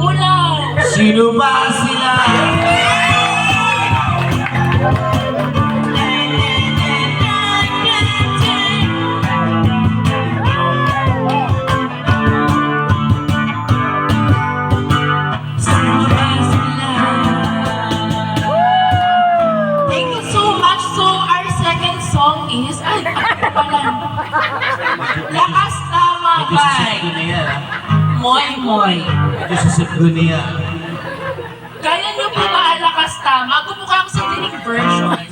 Una! Sino ba sila? Sino ba sila? Thank you so our second song is... Ay, ano pala? Lakas tama ba? Amoy, Joseph Gunia. Kaya niyo po maalakas tama, gumukha ako sa dinig version.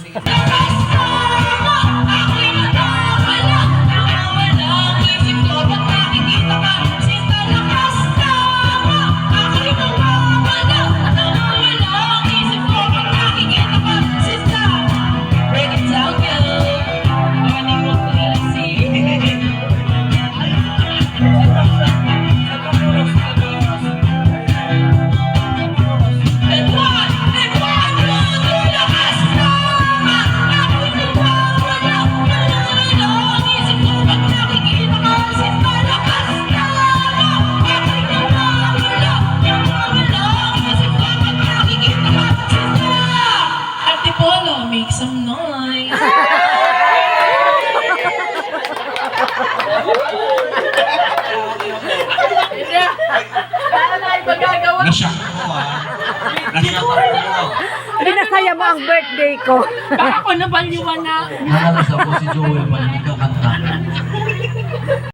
ang birthday ko. Baka ako nabaliwan na. Nalala sa po si Joel pala nagkakanta.